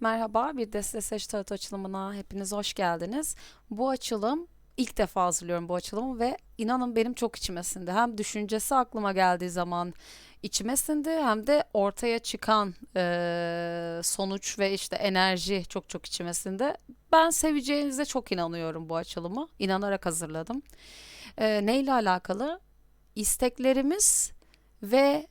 Merhaba, bir Deste Seç Tarot açılımına hepiniz hoş geldiniz. Bu açılım ilk defa hazırlıyorum bu açılımı ve inanın benim çok içime sindi. Hem düşüncesi aklıma geldiği zaman içime sindi hem de ortaya çıkan eee, sonuç ve işte enerji çok çok içime sindi. Ben seveceğinize çok inanıyorum bu açılımı. İnanarak hazırladım. Eee neyle alakalı? İsteklerimiz ve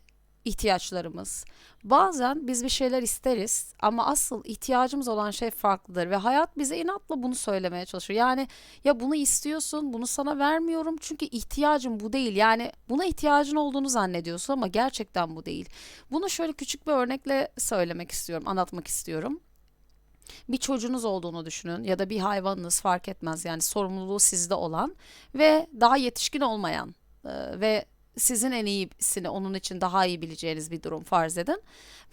ihtiyaçlarımız. Bazen biz bir şeyler isteriz ama asıl ihtiyacımız olan şey farklıdır ve hayat bize inatla bunu söylemeye çalışıyor. Yani ya bunu istiyorsun, bunu sana vermiyorum çünkü ihtiyacın bu değil. Yani buna ihtiyacın olduğunu zannediyorsun ama gerçekten bu değil. Bunu şöyle küçük bir örnekle söylemek istiyorum, anlatmak istiyorum. Bir çocuğunuz olduğunu düşünün ya da bir hayvanınız fark etmez yani sorumluluğu sizde olan ve daha yetişkin olmayan e, ve sizin en iyisini onun için daha iyi bileceğiniz bir durum farz edin.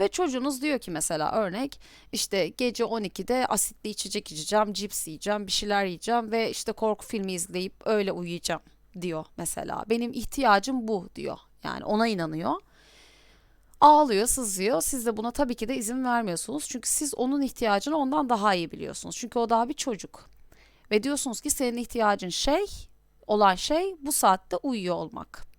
Ve çocuğunuz diyor ki mesela örnek işte gece 12'de asitli içecek içeceğim, cips yiyeceğim, bir şeyler yiyeceğim ve işte korku filmi izleyip öyle uyuyacağım diyor mesela. Benim ihtiyacım bu diyor. Yani ona inanıyor. Ağlıyor, sızıyor. Siz de buna tabii ki de izin vermiyorsunuz. Çünkü siz onun ihtiyacını ondan daha iyi biliyorsunuz. Çünkü o daha bir çocuk. Ve diyorsunuz ki senin ihtiyacın şey, olan şey bu saatte uyuyor olmak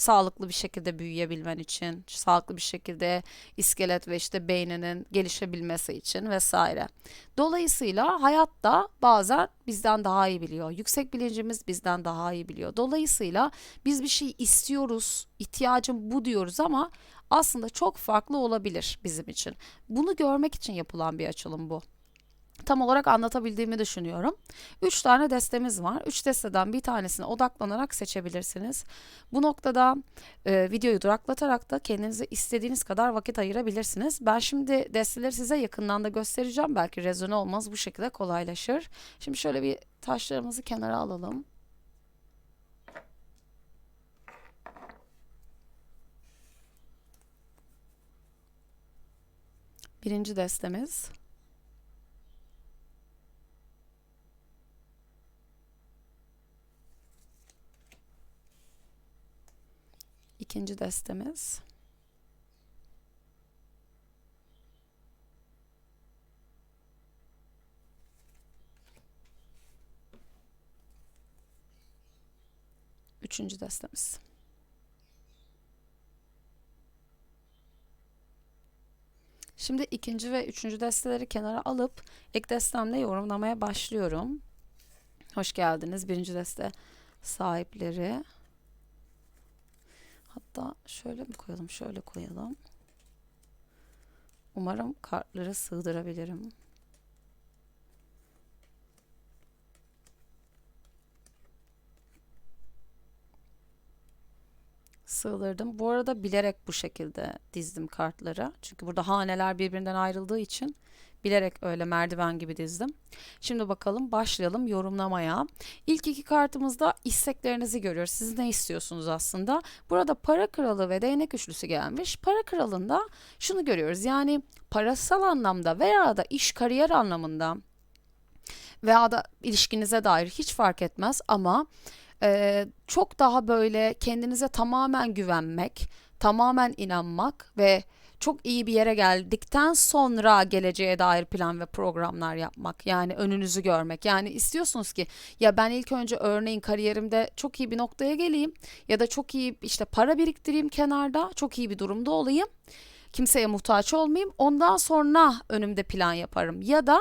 sağlıklı bir şekilde büyüyebilmen için, sağlıklı bir şekilde iskelet ve işte beyninin gelişebilmesi için vesaire. Dolayısıyla hayatta bazen bizden daha iyi biliyor. Yüksek bilincimiz bizden daha iyi biliyor. Dolayısıyla biz bir şey istiyoruz, ihtiyacım bu diyoruz ama aslında çok farklı olabilir bizim için. Bunu görmek için yapılan bir açılım bu tam olarak anlatabildiğimi düşünüyorum. Üç tane destemiz var. Üç desteden bir tanesine odaklanarak seçebilirsiniz. Bu noktada e, videoyu duraklatarak da kendinize istediğiniz kadar vakit ayırabilirsiniz. Ben şimdi desteleri size yakından da göstereceğim. Belki rezone olmaz bu şekilde kolaylaşır. Şimdi şöyle bir taşlarımızı kenara alalım. Birinci destemiz. İkinci destemiz. Üçüncü destemiz. Şimdi ikinci ve üçüncü desteleri kenara alıp ilk destemle yorumlamaya başlıyorum. Hoş geldiniz birinci deste sahipleri. Hatta şöyle mi koyalım, şöyle koyalım. Umarım kartları sığdırabilirim. Sığdırdım. Bu arada bilerek bu şekilde dizdim kartları. Çünkü burada haneler birbirinden ayrıldığı için Bilerek öyle merdiven gibi dizdim. Şimdi bakalım başlayalım yorumlamaya. İlk iki kartımızda isteklerinizi görüyoruz. Siz ne istiyorsunuz aslında? Burada para kralı ve değnek üçlüsü gelmiş. Para kralında şunu görüyoruz. Yani parasal anlamda veya da iş kariyer anlamında veya da ilişkinize dair hiç fark etmez ama e, çok daha böyle kendinize tamamen güvenmek, tamamen inanmak ve çok iyi bir yere geldikten sonra geleceğe dair plan ve programlar yapmak. Yani önünüzü görmek. Yani istiyorsunuz ki ya ben ilk önce örneğin kariyerimde çok iyi bir noktaya geleyim ya da çok iyi işte para biriktireyim kenarda, çok iyi bir durumda olayım. Kimseye muhtaç olmayayım. Ondan sonra önümde plan yaparım. Ya da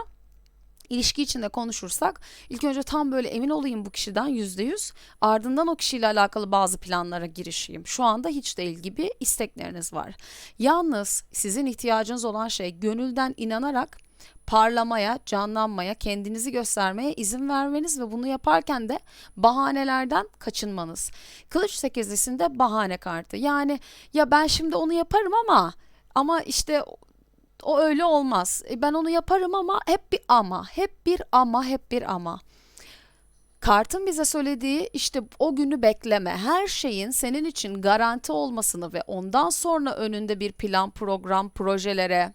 ilişki içinde konuşursak ilk önce tam böyle emin olayım bu kişiden yüzde yüz ardından o kişiyle alakalı bazı planlara girişeyim. Şu anda hiç değil gibi istekleriniz var. Yalnız sizin ihtiyacınız olan şey gönülden inanarak parlamaya, canlanmaya, kendinizi göstermeye izin vermeniz ve bunu yaparken de bahanelerden kaçınmanız. Kılıç sekizlisinde bahane kartı. Yani ya ben şimdi onu yaparım ama ama işte o öyle olmaz. E, ben onu yaparım ama hep bir ama, hep bir ama, hep bir ama. Kartın bize söylediği işte o günü bekleme. Her şeyin senin için garanti olmasını ve ondan sonra önünde bir plan, program, projelere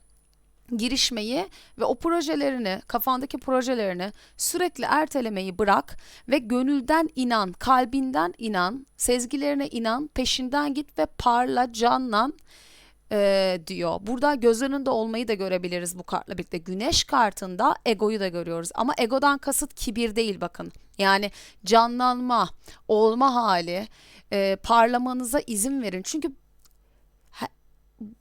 girişmeyi ve o projelerini, kafandaki projelerini sürekli ertelemeyi bırak ve gönülden inan, kalbinden inan, sezgilerine inan, peşinden git ve parla, canlan e, diyor. Burada göz önünde olmayı da görebiliriz bu kartla birlikte. Güneş kartında egoyu da görüyoruz. Ama egodan kasıt kibir değil bakın. Yani canlanma, olma hali, e, parlamanıza izin verin. Çünkü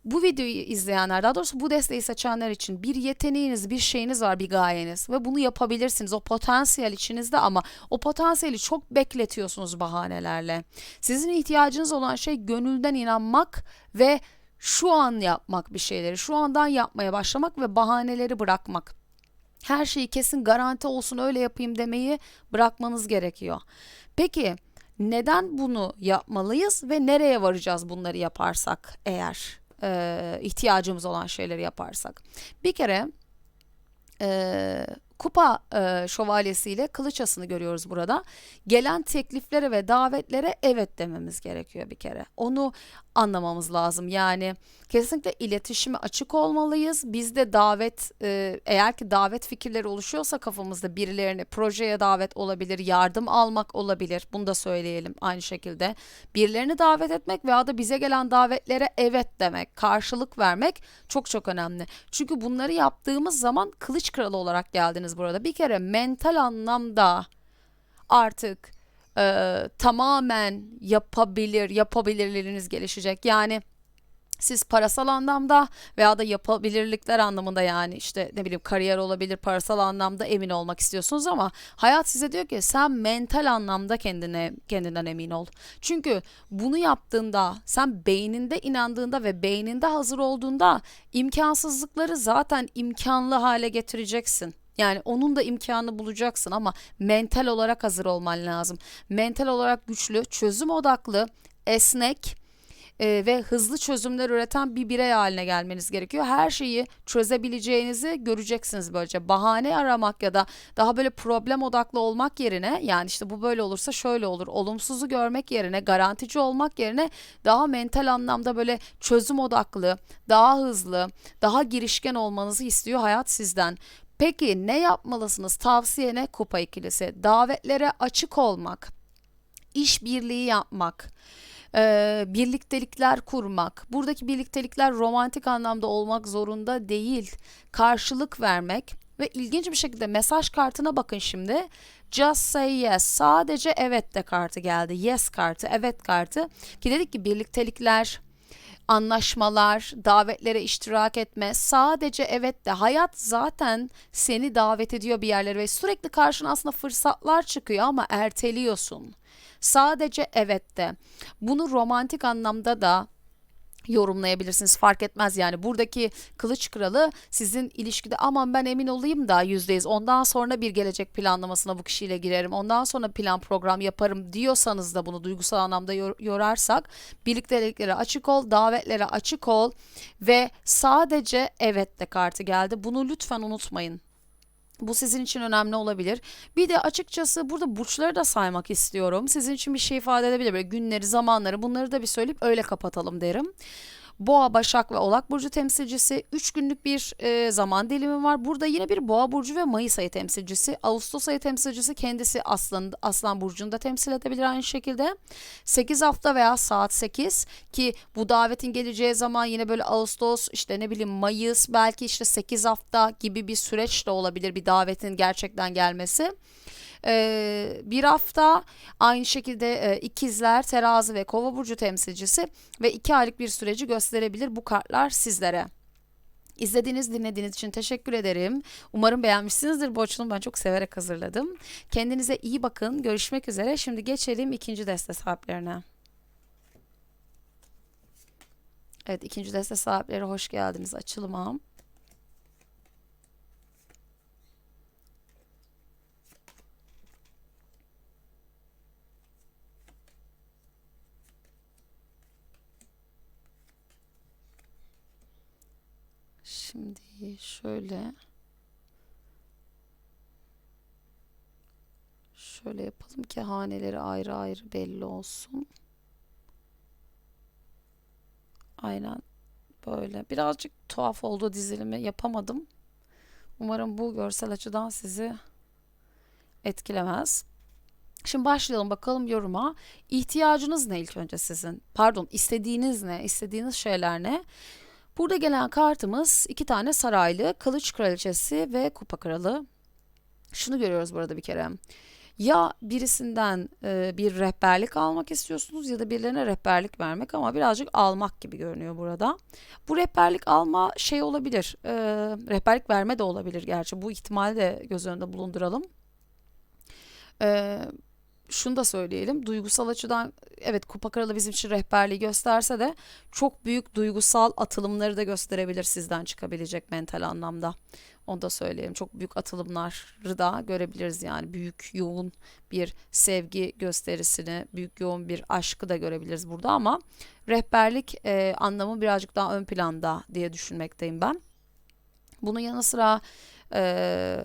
bu videoyu izleyenler, daha doğrusu bu desteği seçenler için bir yeteneğiniz, bir şeyiniz var, bir gayeniz ve bunu yapabilirsiniz. O potansiyel içinizde ama o potansiyeli çok bekletiyorsunuz bahanelerle. Sizin ihtiyacınız olan şey gönülden inanmak ve şu an yapmak bir şeyleri, şu andan yapmaya başlamak ve bahaneleri bırakmak. Her şeyi kesin garanti olsun öyle yapayım demeyi bırakmanız gerekiyor. Peki neden bunu yapmalıyız ve nereye varacağız bunları yaparsak eğer e, ihtiyacımız olan şeyleri yaparsak? Bir kere e, kupa e, şövalyesiyle kılıç görüyoruz burada. Gelen tekliflere ve davetlere evet dememiz gerekiyor bir kere. Onu anlamamız lazım. Yani kesinlikle iletişime açık olmalıyız. Bizde davet e, eğer ki davet fikirleri oluşuyorsa kafamızda birilerini projeye davet olabilir, yardım almak olabilir. Bunu da söyleyelim aynı şekilde. Birilerini davet etmek veya da bize gelen davetlere evet demek, karşılık vermek çok çok önemli. Çünkü bunları yaptığımız zaman kılıç kralı olarak geldiniz burada. Bir kere mental anlamda artık e, tamamen yapabilir, yapabilirleriniz gelişecek. Yani siz parasal anlamda veya da yapabilirlikler anlamında yani işte ne bileyim kariyer olabilir parasal anlamda emin olmak istiyorsunuz ama hayat size diyor ki sen mental anlamda kendine kendinden emin ol. Çünkü bunu yaptığında sen beyninde inandığında ve beyninde hazır olduğunda imkansızlıkları zaten imkanlı hale getireceksin. Yani onun da imkanı bulacaksın ama mental olarak hazır olman lazım. Mental olarak güçlü, çözüm odaklı, esnek e, ve hızlı çözümler üreten bir birey haline gelmeniz gerekiyor. Her şeyi çözebileceğinizi göreceksiniz böylece. Bahane aramak ya da daha böyle problem odaklı olmak yerine yani işte bu böyle olursa şöyle olur. Olumsuzu görmek yerine garantici olmak yerine daha mental anlamda böyle çözüm odaklı, daha hızlı, daha girişken olmanızı istiyor hayat sizden. Peki ne yapmalısınız? Tavsiye ne? Kupa ikilisi. Davetlere açık olmak, işbirliği yapmak, e, birliktelikler kurmak. Buradaki birliktelikler romantik anlamda olmak zorunda değil. Karşılık vermek ve ilginç bir şekilde mesaj kartına bakın şimdi. Just say yes. Sadece evet de kartı geldi. Yes kartı, evet kartı. Ki dedik ki birliktelikler, anlaşmalar, davetlere iştirak etme, sadece evet de hayat zaten seni davet ediyor bir yerlere ve sürekli karşına aslında fırsatlar çıkıyor ama erteliyorsun. Sadece evet de. Bunu romantik anlamda da yorumlayabilirsiniz. Fark etmez yani. Buradaki kılıç kralı sizin ilişkide aman ben emin olayım da yüzdeyiz. Ondan sonra bir gelecek planlamasına bu kişiyle girerim. Ondan sonra plan program yaparım. diyorsanız da bunu duygusal anlamda yor yorarsak birlikteliklere açık ol davetlere açık ol ve sadece evet de kartı geldi. Bunu lütfen unutmayın bu sizin için önemli olabilir. Bir de açıkçası burada burçları da saymak istiyorum. Sizin için bir şey ifade edebilir. Böyle günleri, zamanları bunları da bir söyleyip öyle kapatalım derim. Boğa, Başak ve Oğlak Burcu temsilcisi 3 günlük bir e, zaman dilimi var. Burada yine bir Boğa Burcu ve Mayıs ayı temsilcisi. Ağustos ayı temsilcisi kendisi Aslan, Aslan Burcu'nu da temsil edebilir aynı şekilde. 8 hafta veya saat 8 ki bu davetin geleceği zaman yine böyle Ağustos işte ne bileyim Mayıs belki işte 8 hafta gibi bir süreç de olabilir bir davetin gerçekten gelmesi. Ee, bir hafta aynı şekilde e, ikizler, terazi ve kova burcu temsilcisi ve iki aylık bir süreci gösterebilir bu kartlar sizlere. İzlediğiniz, dinlediğiniz için teşekkür ederim. Umarım beğenmişsinizdir bu açılımı ben çok severek hazırladım. Kendinize iyi bakın. Görüşmek üzere. Şimdi geçelim ikinci deste sahiplerine. Evet ikinci deste sahipleri hoş geldiniz açılıma. Şimdi şöyle şöyle yapalım ki haneleri ayrı ayrı belli olsun. Aynen böyle. Birazcık tuhaf oldu dizilimi yapamadım. Umarım bu görsel açıdan sizi etkilemez. Şimdi başlayalım bakalım yoruma. İhtiyacınız ne ilk önce sizin? Pardon, istediğiniz ne? İstediğiniz şeyler ne? Burada gelen kartımız iki tane saraylı, kılıç kraliçesi ve kupa kralı. Şunu görüyoruz burada bir kere. Ya birisinden e, bir rehberlik almak istiyorsunuz ya da birilerine rehberlik vermek ama birazcık almak gibi görünüyor burada. Bu rehberlik alma şey olabilir, e, rehberlik verme de olabilir gerçi. Bu ihtimali de göz önünde bulunduralım. E, şunu da söyleyelim. Duygusal açıdan evet Kupa Kralı bizim için rehberliği gösterse de çok büyük duygusal atılımları da gösterebilir sizden çıkabilecek mental anlamda. Onu da söyleyeyim. Çok büyük atılımları da görebiliriz yani. Büyük, yoğun bir sevgi gösterisini, büyük, yoğun bir aşkı da görebiliriz burada ama rehberlik e, anlamı birazcık daha ön planda diye düşünmekteyim ben. Bunun yanı sıra e,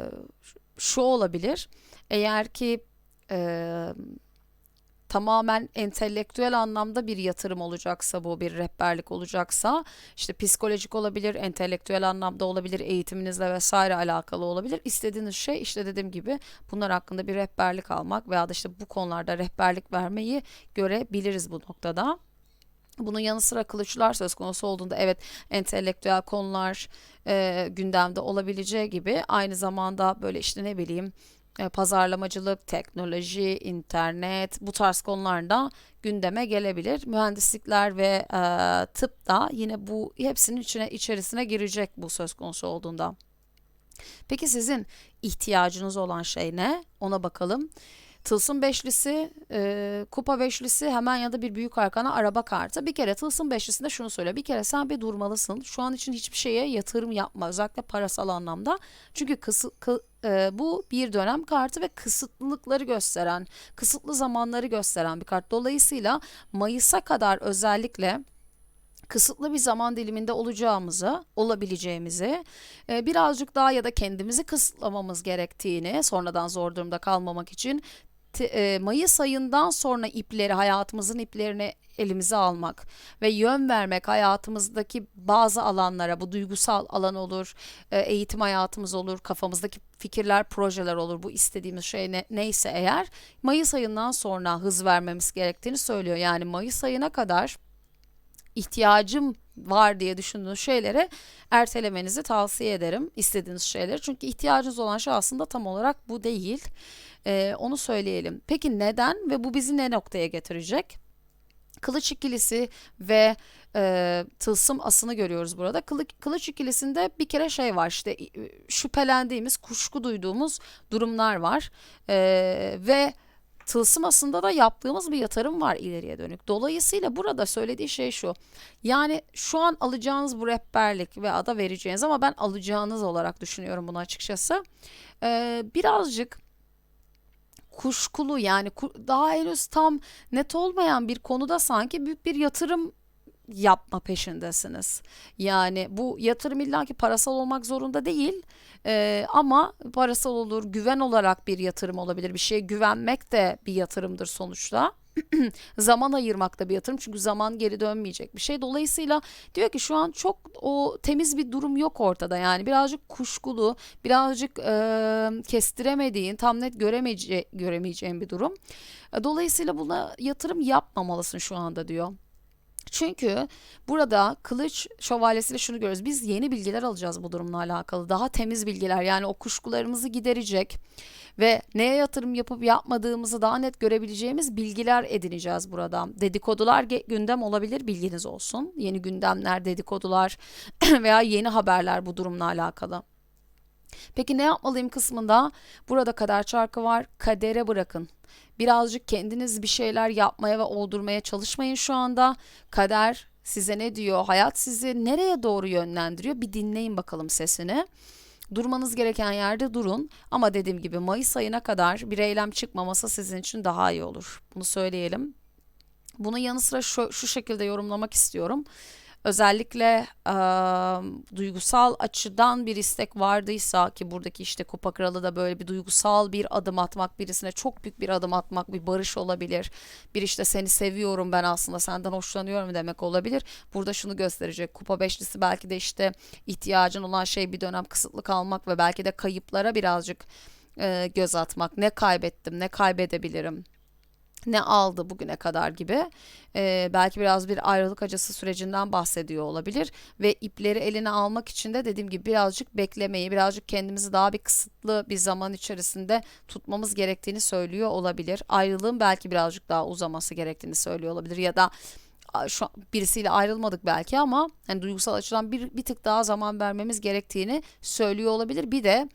şu olabilir. Eğer ki e, tamamen entelektüel anlamda bir yatırım olacaksa bu bir rehberlik olacaksa işte psikolojik olabilir, entelektüel anlamda olabilir, eğitiminizle vesaire alakalı olabilir. İstediğiniz şey işte dediğim gibi bunlar hakkında bir rehberlik almak veya da işte bu konularda rehberlik vermeyi görebiliriz bu noktada. Bunun yanı sıra kılıçlar söz konusu olduğunda evet entelektüel konular e, gündemde olabileceği gibi aynı zamanda böyle işte ne bileyim pazarlamacılık, teknoloji, internet bu tarz konularda gündeme gelebilir. Mühendislikler ve e, tıp da yine bu hepsinin içine içerisine girecek bu söz konusu olduğunda. Peki sizin ihtiyacınız olan şey ne? Ona bakalım. Tılsım beşlisi, e, kupa beşlisi hemen ya da bir büyük arkana araba kartı. Bir kere tılsım beşlisinde şunu söyle. Bir kere sen bir durmalısın. Şu an için hiçbir şeye yatırım yapma. Özellikle parasal anlamda. Çünkü kısı, kı, e, bu bir dönem kartı ve kısıtlılıkları gösteren, kısıtlı zamanları gösteren bir kart. Dolayısıyla Mayıs'a kadar özellikle kısıtlı bir zaman diliminde olacağımızı, olabileceğimizi, e, birazcık daha ya da kendimizi kısıtlamamız gerektiğini, sonradan zor durumda kalmamak için e, Mayıs ayından sonra ipleri, hayatımızın iplerini elimize almak ve yön vermek hayatımızdaki bazı alanlara, bu duygusal alan olur, e, eğitim hayatımız olur, kafamızdaki fikirler, projeler olur. Bu istediğimiz şey ne, neyse eğer Mayıs ayından sonra hız vermemiz gerektiğini söylüyor. Yani Mayıs ayına kadar ihtiyacım var diye düşündüğünüz şeylere ertelemenizi tavsiye ederim. istediğiniz şeyleri. Çünkü ihtiyacınız olan şey aslında tam olarak bu değil. Ee, onu söyleyelim. Peki neden ve bu bizi ne noktaya getirecek? Kılıç ikilisi ve e, tılsım asını görüyoruz burada. Kılıç, kılıç ikilisinde bir kere şey var işte şüphelendiğimiz, kuşku duyduğumuz durumlar var. E, ve tılsım aslında da yaptığımız bir yatırım var ileriye dönük. Dolayısıyla burada söylediği şey şu. Yani şu an alacağınız bu rehberlik ve ada vereceğiniz ama ben alacağınız olarak düşünüyorum bunu açıkçası. Ee, birazcık kuşkulu yani daha henüz tam net olmayan bir konuda sanki büyük bir yatırım yapma peşindesiniz. Yani bu yatırım illaki parasal olmak zorunda değil ee, ama parasal olur, güven olarak bir yatırım olabilir. Bir şeye güvenmek de bir yatırımdır sonuçta. zaman ayırmak da bir yatırım çünkü zaman geri dönmeyecek bir şey. Dolayısıyla diyor ki şu an çok o temiz bir durum yok ortada yani birazcık kuşkulu, birazcık e, kestiremediğin, tam net göremeyece göremeyeceğin bir durum. Dolayısıyla buna yatırım yapmamalısın şu anda diyor. Çünkü burada kılıç şövalyesiyle şunu görüyoruz. Biz yeni bilgiler alacağız bu durumla alakalı. Daha temiz bilgiler yani o kuşkularımızı giderecek ve neye yatırım yapıp yapmadığımızı daha net görebileceğimiz bilgiler edineceğiz burada. Dedikodular gündem olabilir bilginiz olsun. Yeni gündemler, dedikodular veya yeni haberler bu durumla alakalı. Peki ne yapmalıyım kısmında burada kader çarkı var. Kadere bırakın. Birazcık kendiniz bir şeyler yapmaya ve oldurmaya çalışmayın şu anda. Kader size ne diyor? Hayat sizi nereye doğru yönlendiriyor? Bir dinleyin bakalım sesini. Durmanız gereken yerde durun ama dediğim gibi Mayıs ayına kadar bir eylem çıkmaması sizin için daha iyi olur. Bunu söyleyelim. Bunun yanı sıra şu, şu şekilde yorumlamak istiyorum özellikle e, duygusal açıdan bir istek vardıysa ki buradaki işte Kupa Kralı da böyle bir duygusal bir adım atmak birisine çok büyük bir adım atmak bir barış olabilir. Bir işte seni seviyorum ben aslında senden hoşlanıyorum demek olabilir. Burada şunu gösterecek Kupa Beşlisi belki de işte ihtiyacın olan şey bir dönem kısıtlı kalmak ve belki de kayıplara birazcık e, göz atmak. Ne kaybettim, ne kaybedebilirim, ne aldı bugüne kadar gibi. E, belki biraz bir ayrılık acısı sürecinden bahsediyor olabilir ve ipleri eline almak için de dediğim gibi birazcık beklemeyi, birazcık kendimizi daha bir kısıtlı bir zaman içerisinde tutmamız gerektiğini söylüyor olabilir. Ayrılığın belki birazcık daha uzaması gerektiğini söylüyor olabilir ya da şu an birisiyle ayrılmadık belki ama hani duygusal açıdan bir, bir tık daha zaman vermemiz gerektiğini söylüyor olabilir. Bir de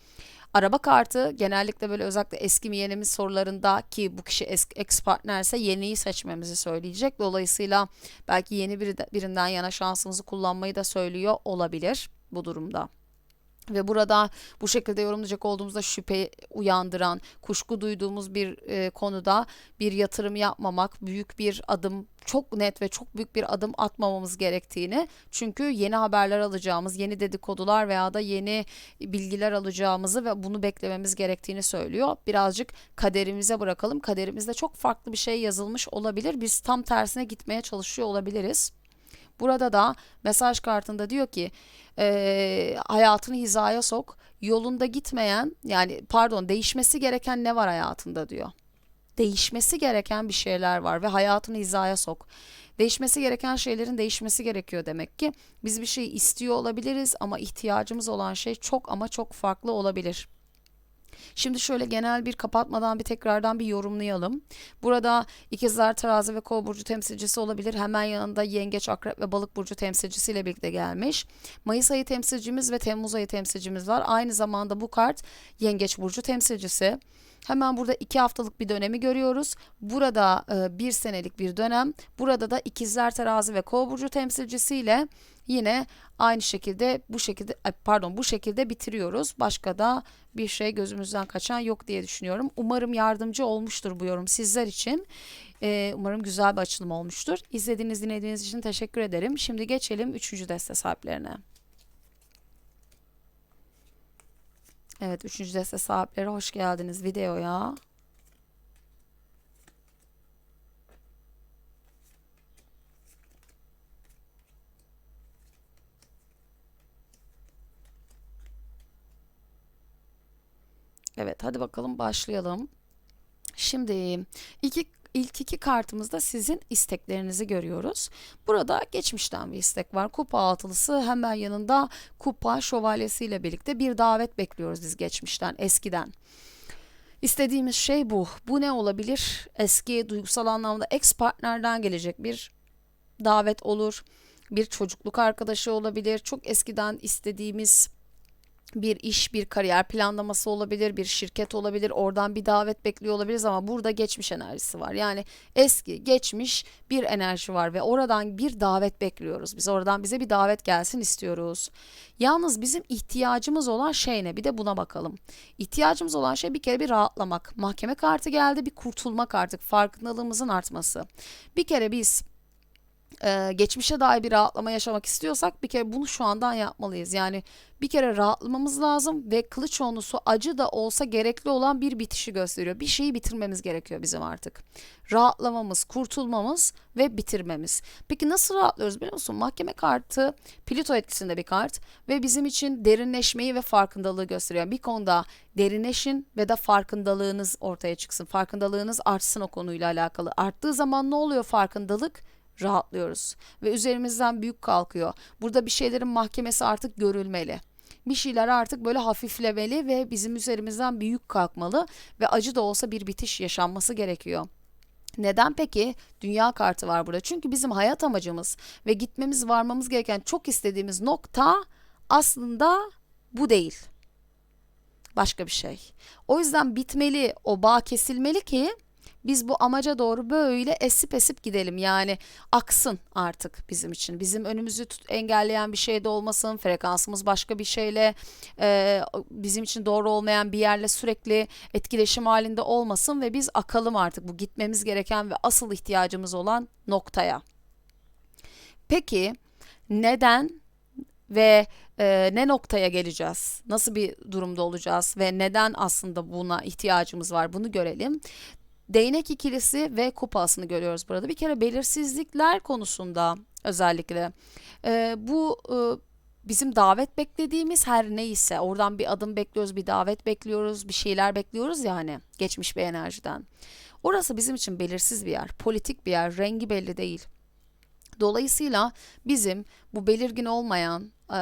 araba kartı genellikle böyle özellikle eski mi yeni sorularında ki bu kişi eski ex partnerse yeniyi seçmemizi söyleyecek. Dolayısıyla belki yeni biri de, birinden yana şansımızı kullanmayı da söylüyor olabilir bu durumda. Ve burada bu şekilde yorumlayacak olduğumuzda şüphe uyandıran, kuşku duyduğumuz bir e, konuda bir yatırım yapmamak, büyük bir adım, çok net ve çok büyük bir adım atmamamız gerektiğini, çünkü yeni haberler alacağımız, yeni dedikodular veya da yeni bilgiler alacağımızı ve bunu beklememiz gerektiğini söylüyor. Birazcık kaderimize bırakalım. Kaderimizde çok farklı bir şey yazılmış olabilir. Biz tam tersine gitmeye çalışıyor olabiliriz. Burada da mesaj kartında diyor ki e, hayatını hizaya sok. Yolunda gitmeyen yani pardon değişmesi gereken ne var hayatında diyor. Değişmesi gereken bir şeyler var ve hayatını hizaya sok. Değişmesi gereken şeylerin değişmesi gerekiyor demek ki. Biz bir şey istiyor olabiliriz ama ihtiyacımız olan şey çok ama çok farklı olabilir. Şimdi şöyle genel bir kapatmadan bir tekrardan bir yorumlayalım. Burada ikizler, terazi ve kova burcu temsilcisi olabilir. Hemen yanında yengeç, akrep ve balık burcu temsilcisiyle birlikte gelmiş. Mayıs ayı temsilcimiz ve Temmuz ayı temsilcimiz var. Aynı zamanda bu kart yengeç burcu temsilcisi. Hemen burada iki haftalık bir dönemi görüyoruz. Burada e, bir senelik bir dönem. Burada da ikizler terazi ve kova burcu temsilcisiyle yine aynı şekilde bu şekilde pardon bu şekilde bitiriyoruz. Başka da bir şey gözümüzden kaçan yok diye düşünüyorum. Umarım yardımcı olmuştur bu yorum sizler için. Ee, umarım güzel bir açılım olmuştur. İzlediğiniz dinlediğiniz için teşekkür ederim. Şimdi geçelim 3. deste sahiplerine. Evet 3. deste sahipleri hoş geldiniz videoya. Evet hadi bakalım başlayalım. Şimdi iki ilk iki kartımızda sizin isteklerinizi görüyoruz. Burada geçmişten bir istek var. Kupa altılısı hemen yanında kupa şövalyesiyle birlikte bir davet bekliyoruz biz geçmişten, eskiden. İstediğimiz şey bu. Bu ne olabilir? Eski duygusal anlamda ex partnerden gelecek bir davet olur. Bir çocukluk arkadaşı olabilir. Çok eskiden istediğimiz bir iş, bir kariyer planlaması olabilir, bir şirket olabilir. Oradan bir davet bekliyor olabiliriz ama burada geçmiş enerjisi var. Yani eski, geçmiş bir enerji var ve oradan bir davet bekliyoruz. Biz oradan bize bir davet gelsin istiyoruz. Yalnız bizim ihtiyacımız olan şey ne? Bir de buna bakalım. İhtiyacımız olan şey bir kere bir rahatlamak. Mahkeme kartı geldi, bir kurtulmak artık. Farkındalığımızın artması. Bir kere biz e, geçmişe dair bir rahatlama yaşamak istiyorsak bir kere bunu şu andan yapmalıyız. Yani bir kere rahatlamamız lazım ve kılıç onlusu acı da olsa gerekli olan bir bitişi gösteriyor. Bir şeyi bitirmemiz gerekiyor bizim artık. Rahatlamamız, kurtulmamız ve bitirmemiz. Peki nasıl rahatlıyoruz biliyor musun? Mahkeme kartı Plüto etkisinde bir kart ve bizim için derinleşmeyi ve farkındalığı gösteriyor. Bir konuda derinleşin ve de farkındalığınız ortaya çıksın. Farkındalığınız artsın o konuyla alakalı. Arttığı zaman ne oluyor farkındalık? Rahatlıyoruz ve üzerimizden büyük kalkıyor. Burada bir şeylerin mahkemesi artık görülmeli. Bir şeyler artık böyle hafiflemeli ve bizim üzerimizden büyük kalkmalı ve acı da olsa bir bitiş yaşanması gerekiyor. Neden peki? Dünya kartı var burada. Çünkü bizim hayat amacımız ve gitmemiz varmamız gereken çok istediğimiz nokta aslında bu değil. Başka bir şey. O yüzden bitmeli, o bağ kesilmeli ki biz bu amaca doğru böyle esip esip gidelim. Yani aksın artık bizim için. Bizim önümüzü tut, engelleyen bir şey de olmasın. Frekansımız başka bir şeyle e, bizim için doğru olmayan bir yerle sürekli etkileşim halinde olmasın ve biz akalım artık bu gitmemiz gereken ve asıl ihtiyacımız olan noktaya. Peki neden ve e, ne noktaya geleceğiz? Nasıl bir durumda olacağız ve neden aslında buna ihtiyacımız var? Bunu görelim değnek ikilisi ve kupasını görüyoruz burada. Bir kere belirsizlikler konusunda özellikle e, bu e, bizim davet beklediğimiz her neyse oradan bir adım bekliyoruz, bir davet bekliyoruz, bir şeyler bekliyoruz ya hani geçmiş bir enerjiden. Orası bizim için belirsiz bir yer, politik bir yer, rengi belli değil. Dolayısıyla bizim bu belirgin olmayan e,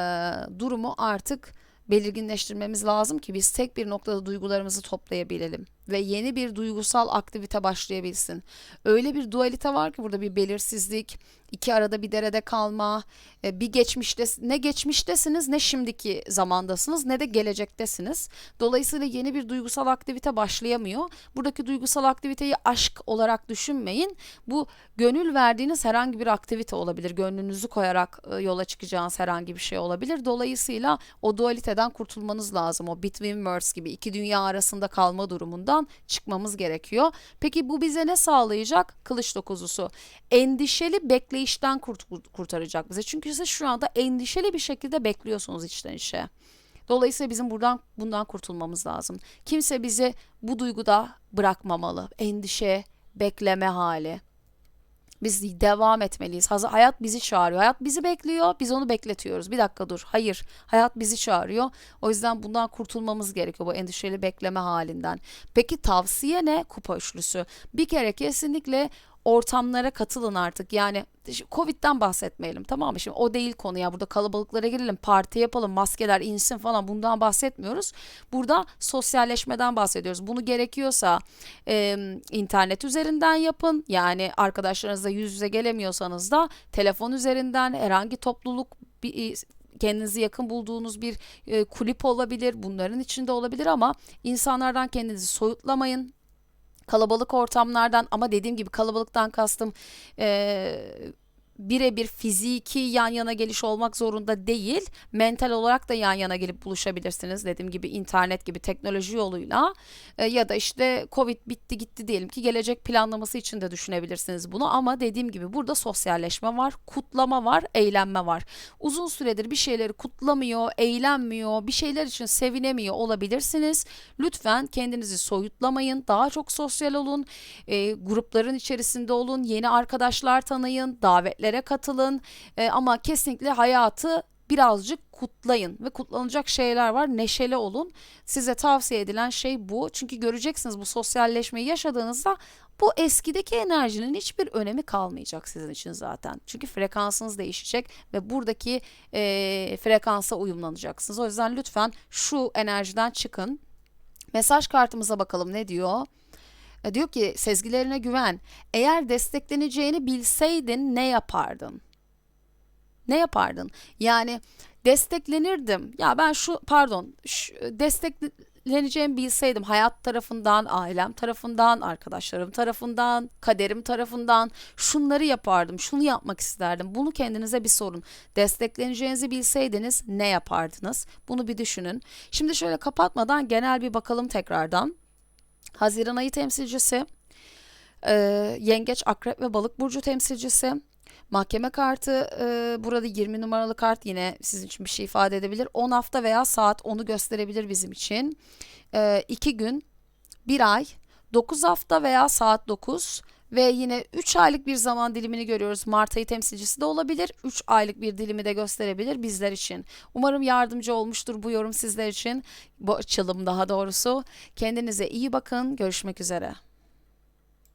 durumu artık belirginleştirmemiz lazım ki biz tek bir noktada duygularımızı toplayabilelim ve yeni bir duygusal aktivite başlayabilsin. Öyle bir dualite var ki burada bir belirsizlik, iki arada bir derede kalma, e, bir geçmişte ne geçmiştesiniz ne şimdiki zamandasınız ne de gelecektesiniz. Dolayısıyla yeni bir duygusal aktivite başlayamıyor. Buradaki duygusal aktiviteyi aşk olarak düşünmeyin. Bu gönül verdiğiniz herhangi bir aktivite olabilir. Gönlünüzü koyarak e, yola çıkacağınız herhangi bir şey olabilir. Dolayısıyla o dualiteden kurtulmanız lazım. O between worlds gibi iki dünya arasında kalma durumundan çıkmamız gerekiyor. Peki bu bize ne sağlayacak? Kılıç dokuzusu. Endişeli bekleyişten kurt kurtaracak bizi. Çünkü siz şu anda endişeli bir şekilde bekliyorsunuz içten içe. Dolayısıyla bizim buradan bundan kurtulmamız lazım. Kimse bizi bu duyguda bırakmamalı. Endişe, bekleme hali. Biz devam etmeliyiz. Hayat bizi çağırıyor. Hayat bizi bekliyor. Biz onu bekletiyoruz. Bir dakika dur. Hayır. Hayat bizi çağırıyor. O yüzden bundan kurtulmamız gerekiyor bu endişeli bekleme halinden. Peki tavsiye ne? Kupa üçlüsü. Bir kere kesinlikle ortamlara katılın artık. Yani Covid'den bahsetmeyelim tamam mı? Şimdi o değil konu ya. Burada kalabalıklara girelim, parti yapalım, maskeler insin falan bundan bahsetmiyoruz. Burada sosyalleşmeden bahsediyoruz. Bunu gerekiyorsa e, internet üzerinden yapın. Yani arkadaşlarınızla yüz yüze gelemiyorsanız da telefon üzerinden herhangi topluluk bir kendinizi yakın bulduğunuz bir e, kulüp olabilir. Bunların içinde olabilir ama insanlardan kendinizi soyutlamayın kalabalık ortamlardan ama dediğim gibi kalabalıktan kastım e, birebir fiziki yan yana geliş olmak zorunda değil. Mental olarak da yan yana gelip buluşabilirsiniz. Dediğim gibi internet gibi teknoloji yoluyla e, ya da işte Covid bitti gitti diyelim ki gelecek planlaması için de düşünebilirsiniz bunu ama dediğim gibi burada sosyalleşme var, kutlama var, eğlenme var. Uzun süredir bir şeyleri kutlamıyor, eğlenmiyor, bir şeyler için sevinemiyor olabilirsiniz. Lütfen kendinizi soyutlamayın. Daha çok sosyal olun. E, grupların içerisinde olun. Yeni arkadaşlar tanıyın. Davetler etkinliklere katılın e, ama kesinlikle hayatı birazcık kutlayın ve kutlanacak şeyler var. Neşeli olun. Size tavsiye edilen şey bu. Çünkü göreceksiniz bu sosyalleşmeyi yaşadığınızda bu eskideki enerjinin hiçbir önemi kalmayacak sizin için zaten. Çünkü frekansınız değişecek ve buradaki e, frekansa uyumlanacaksınız. O yüzden lütfen şu enerjiden çıkın. Mesaj kartımıza bakalım ne diyor? E, diyor ki sezgilerine güven. Eğer destekleneceğini bilseydin ne yapardın? Ne yapardın? Yani desteklenirdim. Ya ben şu pardon şu, destekleneceğimi bilseydim hayat tarafından, ailem tarafından, arkadaşlarım tarafından, kaderim tarafından şunları yapardım, şunu yapmak isterdim. Bunu kendinize bir sorun. Destekleneceğinizi bilseydiniz ne yapardınız? Bunu bir düşünün. Şimdi şöyle kapatmadan genel bir bakalım tekrardan. Haziran ayı temsilcisi, e, Yengeç, Akrep ve Balık burcu temsilcisi. Mahkeme kartı e, burada 20 numaralı kart yine sizin için bir şey ifade edebilir. 10 hafta veya saat onu gösterebilir bizim için. 2 e, gün, 1 ay, 9 hafta veya saat 9 ve yine 3 aylık bir zaman dilimini görüyoruz. Mart ayı temsilcisi de olabilir. 3 aylık bir dilimi de gösterebilir bizler için. Umarım yardımcı olmuştur bu yorum sizler için. Bu açılım daha doğrusu. Kendinize iyi bakın. Görüşmek üzere.